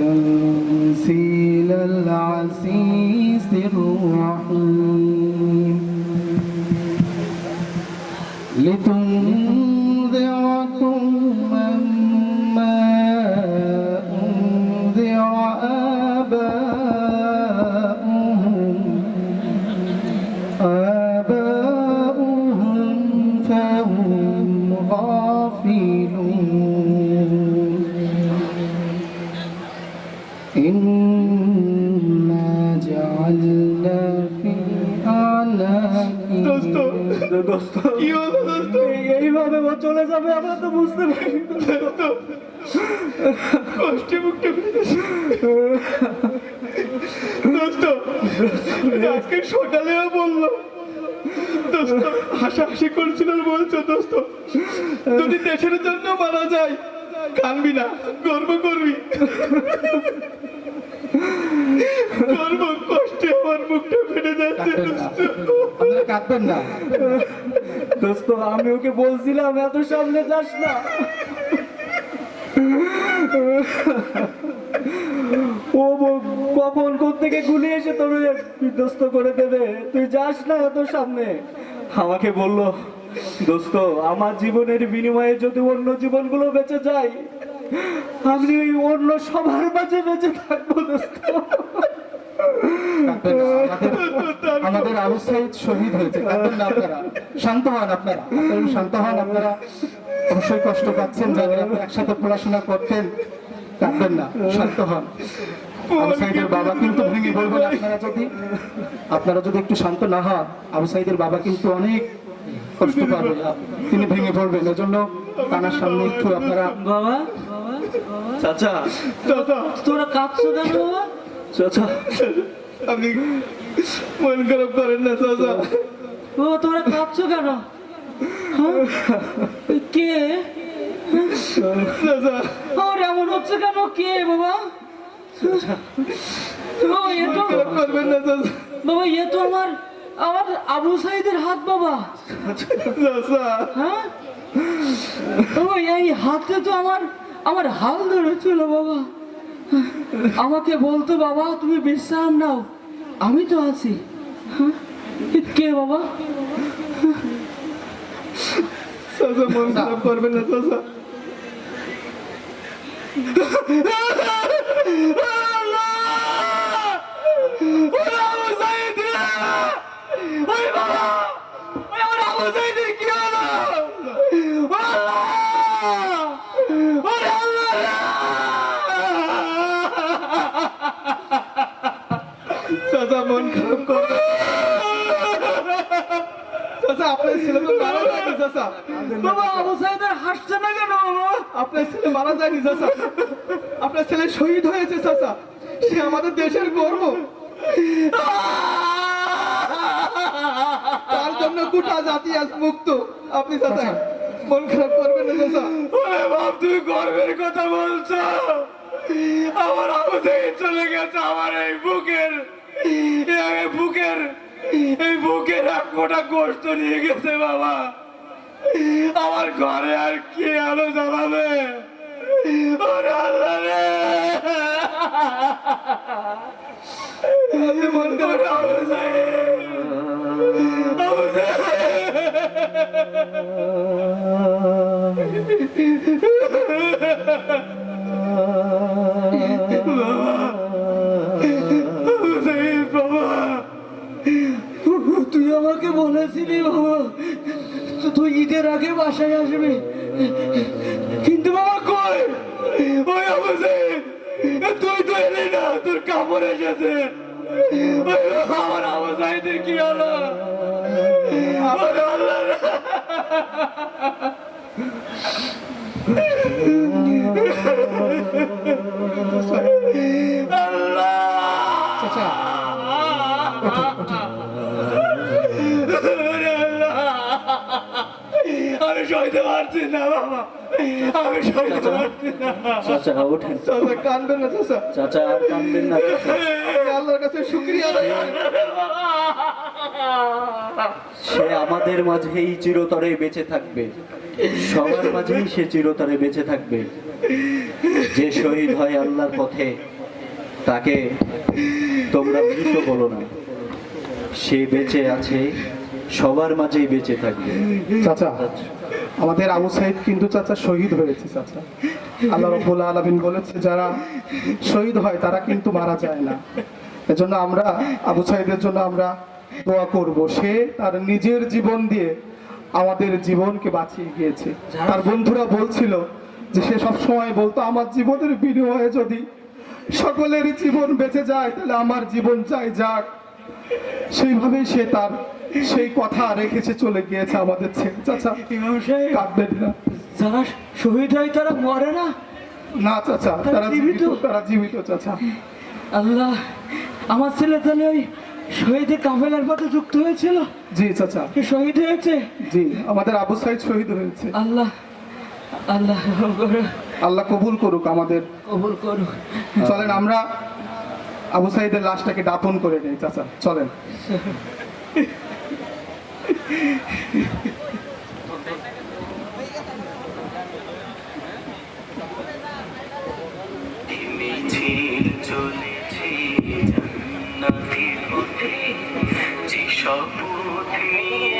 تنزيل العزيز الرحيم. لتنذر قوما ما أنذر آباؤهم. آباؤهم فهم غافلون. এইভাবে ও চলে যাবে আমরা তো বুঝতে পারি দোস্ত। কষ্টে মুখটা দোস্ত আজকে সকালেও বলল। দোস্ত হাসাহাসি করছিল বলছো দোস্ত যদি দেশের জন্য মারা যায় কানবি না গর্ব করবি গর্ব আমার ফেটে যাচ্ছে আপনারা কাঁদবেন না। দোস্ত আমি ওকে বলছিলাম এত সামনে যাস না। ও কখন থেকে গুলি এসে তোর বিধ্বস্ত করে দেবে? তুই যাস না এত সামনে? আমাকে বলল দোস্ত আমার জীবনের বিনিময়ে যদি অন্য জীবনগুলো বেঁচে যায় আমি ওই অন্য সবার মাঝে বেঁচে থাকব দোস্ত। আমাদের- আমাদের আবু সাইদ শহীদ হয়েছে। কাঁদবেন না আপনারা। শান্ত হন আপনারা। শান্ত হন আপনারা। অবশ্যই কষ্ট পাচ্ছেন জানেন আপনারা একসাথে পড়াশোনা করতেন। কাঁদবেন না শান্ত হন। আবু সাইদের বাবা কিন্তু ভেঙে বলবেন আপনারা যদি। আপনারা যদি একটু শান্ত না হন আবু সাইদের বাবা কিন্তু অনেক কষ্ট পাবে। তিনি ভেঙে পড়বেন। এজন্য তানার সামনে একটু আপনারা বাবা চাচা। চাচা তোরা কাঁদছো কেন চাচা। আপনি মন খারাপ করেন না চাচা। ও তোরা কাঁদছো কেন? হ্যাঁ? কে? চাচা। আর এমন হচ্ছে কেন? কে বাবা? এ তো করবেন না চাচা। বাবা এ তো আমার আমার আবু সাইদের হাত বাবা। হ্যাঁ? বাবা এই হাতে তো আমার আমার হাল ধরেছিল বাবা। আমাকে বলতো বাবা তুমি বিশ্রাম নাও। আমি তো আছি? কে বাবা? চাচা মন খারাপ করবেন না চাচা। মন খারাপ চাচা আপনার ছেলে তো মারা যায়নি চাচা। বাবা আবু সাইদের হাসছে না কেন? আপনার ছেলে মারা যায়নি আপনার ছেলে শহীদ হয়েছে সে আমাদের দেশের গর্ব। তার জন্য গোটা জাতি আজ মুক্ত। আপনি চাচা মন খারাপ করবেন না চাচা। বাপ তুমি গর্বের কথা বলছো। আমার চলে গেছে আমার এই বুকের এই বুকের এই বুকের এক মোটা গোস্ত নিয়ে গেছে বাবা। আমার ঘরে আর কি আলো জ্বালাবে। বাবা, তুই ঈদের আগে বাসায় আসবি। কিন্তু বাবা কই? ওই অবশ্যই তুই তো এলি না, তোর কাপড় এসেছে। আমার। আমি সইতে পারছি না বাবা। আমি সইতে পারছি না। চাচা ওঠেন চাচা কানবেন না চাচা। চাচা আর কানবেন না আল্লাহর কাছে শুক্রিয়া আদায় করেন। সে আমাদের মাঝেই চিরতরে বেঁচে থাকবে। সবার মাঝেই সে চিরতরে বেঁচে থাকবে। যে শহীদ হয় আল্লাহর পথে তাকে তোমরা মৃত বলো না। সে বেঁচে আছে সবার মাঝেই বেঁচে থাকবে। চাচা। আমাদের আবু সাইদ কিন্তু চাচা শহীদ হয়েছে, চাচা। আল্লাহ রব্বুল আলমিন বলেছে, যারা শহীদ হয়, তারা কিন্তু মারা যায় না। এজন্য আমরা, আবু সাইদের জন্য আমরা দোয়া করব। সে তার নিজের জীবন দিয়ে আমাদের জীবনকে বাঁচিয়ে গিয়েছে। তার বন্ধুরা বলছিল যে, সে সব সময় বলতো, আমার জীবনের বিনিময়ে যদি সকলের জীবন বেঁচে যায়, তাহলে আমার জীবন চাই যাক। সেইভাবেই সে তার সেই কথা রেখেছে চলে গিয়েছে আমাদের ছেলে। চাচা ইমাম সাহেব কাঁদবেন না। যারা শহীদ হয় তারা মরে না? না চাচা তারা জীবিত? তারা জীবিত চাচা। আল্লাহ আমার ছেলে তাহলে ওই শহীদে কাফেলার পথে যুক্ত হয়েছিল? জি চাচা। সে শহীদ হয়েছে? জি আমাদের আবু সাইদ শহীদ হয়েছে। আল্লাহ আল্লাহ আল্লাহ কবুল করুক আমাদের। কবুল করো চলেন আমরা আবু সাইদের লাশটাকে দাপন করে নেই চাচা চলেন। চলেছে জান্নাতের পথে যে শপথ নিয়েছি